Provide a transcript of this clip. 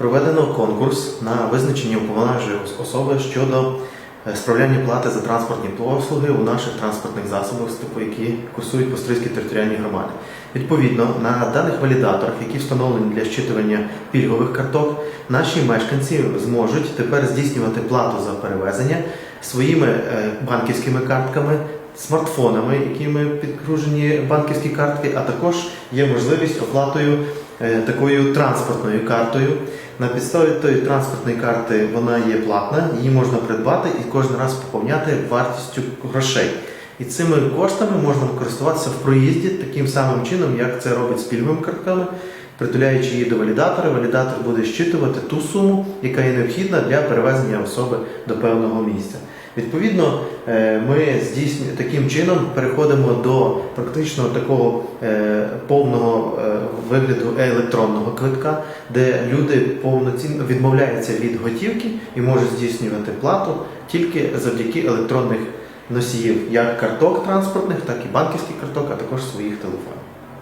проведено конкурс на визначення уповноваженої особи щодо е, справляння плати за транспортні послуги у наших транспортних засобах, типу, які курсують по Стрийській територіальній громаді. Відповідно, на даних валідаторах, які встановлені для щитування пільгових карток, наші мешканці зможуть тепер здійснювати плату за перевезення своїми е, банківськими картками, смартфонами, якими підгружені банківські картки, а також є можливість оплатою такою транспортною картою. На підставі тої транспортної карти вона є платна, її можна придбати і кожен раз поповняти вартістю грошей. І цими коштами можна користуватися в проїзді таким самим чином, як це робить з пільговими картками. Притуляючи її до валідатора, валідатор буде щитувати ту суму, яка є необхідна для перевезення особи до певного місця. Відповідно, е, ми здійснюємо таким чином переходимо до практично такого е, повного е, вигляду електронного квитка, де люди повноцінно відмовляються від готівки і можуть здійснювати плату тільки завдяки електронних носіїв, як карток транспортних, так і банківських карток, а також своїх телефонів.